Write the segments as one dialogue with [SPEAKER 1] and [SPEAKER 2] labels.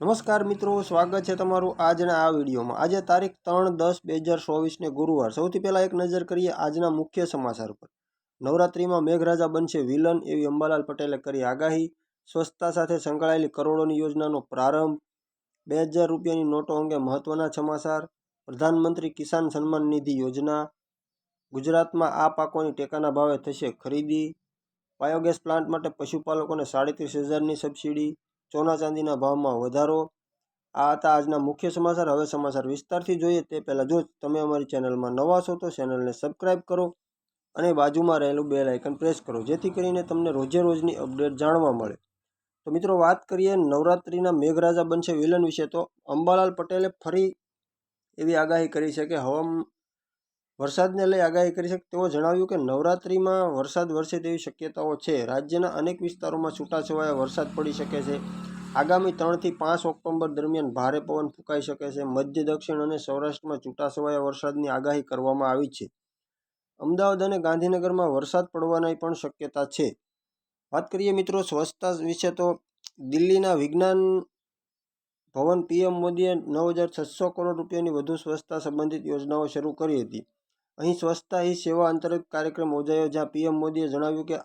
[SPEAKER 1] નમસ્કાર મિત્રો, સ્વાગત છે તમારું આજના આ વિડીયોમાં. આજે તારીખ ત્રણ દસ બે હજાર ચોવીસને ગુરુવાર. સૌથી પહેલાં એક નજર કરીએ આજના મુખ્ય સમાચાર પર. નવરાત્રિમાં મેઘરાજા બનશે વિલન એવી અંબાલાલ પટેલે કરી આગાહી. સ્વચ્છતા સાથે સંકળાયેલી કરોડોની યોજનાનો પ્રારંભ. બે હજાર રૂપિયાની નોટો અંગે મહત્વના સમાચાર. પ્રધાનમંત્રી કિસાન સન્માન નિધિ યોજના. ગુજરાતમાં આ પાકોની ટેકાના ભાવે થશે ખરીદી. બાયોગેસ પ્લાન્ટ માટે પશુપાલકોને સાડત્રીસ હજારની સબસિડી. સોના ચાંદીના ભાવમાં વધારો. આ હતા આજના મુખ્ય સમાચાર. હવે સમાચાર વિસ્તારથી જોઈએ તે પહેલાં જો તમે અમારી ચેનલમાં નવા છો તો ચેનલને સબસ્ક્રાઈબ કરો અને બાજુમાં રહેલું બેલ આઇકન પ્રેસ કરો, જેથી કરીને તમને રોજે રોજની અપડેટ જાણવા મળે. તો મિત્રો વાત કરીએ નવરાત્રિના મેઘરાજા બનશે વિલન વિશે તો અંબાલાલ પટેલે ફરી એવી આગાહી કરી છે કે હવામ વરસાદને લઈ આગાહી કરી છે. તેઓ જણાવ્યું કે નવરાત્રિમાં વરસાદ વરસે તેવી શક્યતાઓ છે. રાજ્યના અનેક વિસ્તારોમાં છૂટાછવાયા વરસાદ પડી શકે છે. આગામી ત્રણથી પાંચ ઓક્ટોબર દરમિયાન ભારે પવન ફૂંકાઈ શકે છે. મધ્ય દક્ષિણ અને સૌરાષ્ટ્રમાં છૂટાછવાયા વરસાદની આગાહી કરવામાં આવી છે. અમદાવાદ અને ગાંધીનગરમાં વરસાદ પડવાની પણ શક્યતા છે. વાત કરીએ મિત્રો સ્વચ્છતા વિશે તો દિલ્હીના વિજ્ઞાન ભવન પીએમ મોદીએ નવ હજાર છસો કરોડ રૂપિયાની વધુ સ્વચ્છતા સંબંધિત યોજનાઓ શરૂ કરી હતી. અહીં સ્વચ્છતા હી સેવા અંતર્ગત કાર્યક્રમ યોજાયો, જ્યાં પીએમ મોદીએ જણાવ્યું કે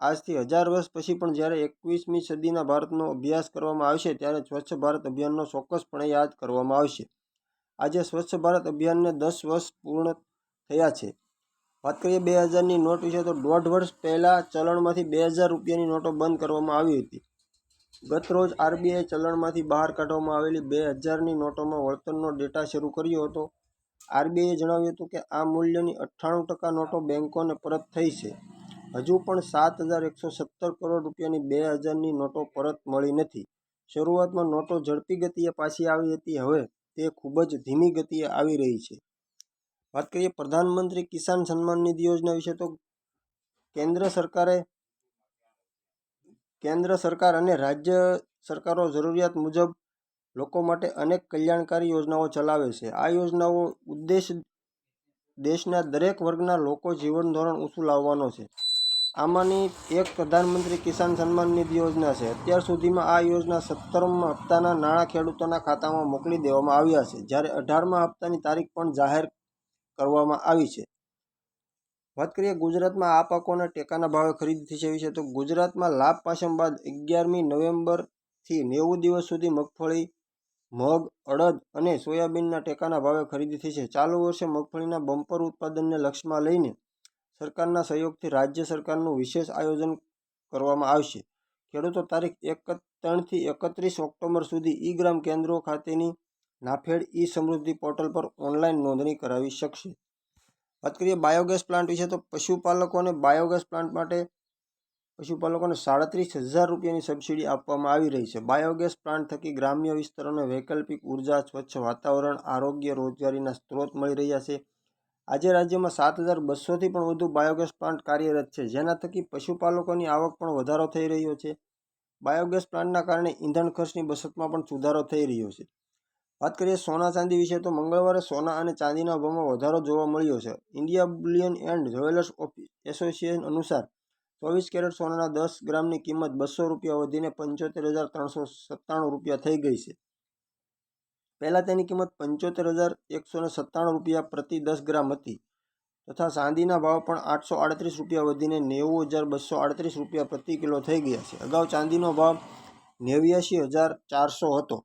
[SPEAKER 1] આજથી હજાર વર્ષ પછી પણ જ્યારે એકવીસમી સદીના ભારતનો અભ્યાસ કરવામાં આવશે, ત્યારે સ્વચ્છ ભારત અભિયાનનો ચોક્કસપણે યાદ કરવામાં આવશે. આજે સ્વચ્છ ભારત અભિયાનને દસ વર્ષ પૂર્ણ થયા છે. વાત કરીએ બે હજારની નોટ વિશે, તો દોઢ વર્ષ પહેલાં ચલણમાંથી બે હજાર રૂપિયાની નોટો બંધ કરવામાં આવી હતી. ગત રોજ આરબીઆઈ ચલણમાંથી બહાર કાઢવામાં આવેલી બે હજારની નોટોમાં વળતરનો ડેટા શરૂ કર્યો હતો. આરબીઆઈએ જણાવ્યું હતું કે આ મૂલ્યની અઠ્ઠાણું ટકા નોટો બેન્કોને પરત થઈ છે. હજુ પણ સાત હજાર એકસો સત્તર કરોડ રૂપિયાની બે હજારની નોટો પરત મળી નથી. શરૂઆતમાં નોટો ઝડપી ગતિએ પાછી આવી હતી, હવે તે ખૂબ જ ધીમી ગતિએ આવી રહી છે. વાત કરીએ પ્રધાનમંત્રી કિસાન સન્માન નિધિ યોજના વિશે, તો કેન્દ્ર સરકારે કેન્દ્ર સરકાર અને રાજ્ય સરકારો જરૂરિયાત મુજબ લોકો માટે અનેક કલ્યાણકારી યોજનાઓ ચલાવે છે. આ યોજનાઓ ઉદ્દેશ દેશના દરેક વર્ગના લોકો જીવન ધોરણ ઊંચું લાવવાનો છે. આમાંની એક પ્રધાનમંત્રી કિસાન સન્માન નિધિ યોજના છે. અત્યાર સુધીમાં આ યોજના સત્તરમાં હપ્તાના નાણાં ખેડૂતોના ખાતામાં મોકલી દેવામાં આવ્યા છે, જ્યારે અઢારમા હપ્તાની તારીખ પણ જાહેર કરવામાં આવી છે. વાત કરીએ ગુજરાતમાં આ પાકોના ટેકાના ભાવે ખરીદી થઈ છે, તો ગુજરાતમાં લાભ પાસમ બાદ અગિયારમી નવેમ્બરથી નેવું દિવસ સુધી મગફળી મગ, અડદ અને સોયાબીનના ટેકાના ભાવે ખરીદી થશે ચાલુ વર્ષે મગફળીના બમ્પર ઉત્પાદનને લક્ષ્યમાં લઈને સરકારના સહયોગથી રાજ્ય સરકારનું વિશેષ આયોજન કરવામાં આવશે. ખેડૂતો તારીખ એક ત્રણથી એકત્રીસ ઓક્ટોબર સુધી ઈ ગ્રામ કેન્દ્રો ખાતેની નાફેડ ઈ સમૃદ્ધિ પોર્ટલ પર ઓનલાઈન નોંધણી કરાવી શકશે. વાત કરીએ બાયોગેસ પ્લાન્ટ વિશે તો પશુપાલકોને બાયોગેસ પ્લાન્ટ માટે પશુપાલકોને સાડત્રીસ હજાર રૂપિયાની સબસિડી આપવામાં આવી રહી છે. બાયોગેસ પ્લાન્ટ થકી ગ્રામ્ય વિસ્તારોને વૈકલ્પિક ઊર્જા, સ્વચ્છ વાતાવરણ, આરોગ્ય, રોજગારીના સ્ત્રોત મળી રહ્યા છે. આજે રાજ્યમાં સાત હજાર બસોથી પણ વધુ બાયોગેસ પ્લાન્ટ કાર્યરત છે. જેના થકી પશુપાલકોની આવક પણ વધારો થઈ રહ્યો છે. બાયોગેસ પ્લાન્ટના કારણે ઈંધણ ખર્ચની બચતમાં પણ સુધારો થઈ રહ્યો છે. વાત કરીએ સોના ચાંદી વિશે, તો મંગળવારે સોના અને ચાંદીના ભાવમાં વધારો જોવા મળ્યો છે. India bullion and jewellers association અનુસાર ચોવીસ કેરેટ સોનાના દસ ગ્રામની કિંમત બસો રૂપિયા વધીને પંચોતેર હજાર ત્રણસો સત્તાણું રૂપિયા થઈ ગઈ છે. પહેલાં તેની કિંમત પંચોતેર હજાર એકસો ને સત્તાણું રૂપિયા પ્રતિ દસ ગ્રામ હતી તથા ચાંદીના ભાવ પણ આઠસો આડત્રીસ રૂપિયા વધીને નેવું હજાર બસો આડત્રીસ રૂપિયા પ્રતિ કિલો થઈ ગયા છે. અગાઉ ચાંદીનો ભાવ નેવ્યાસી હજાર ચારસો હતો.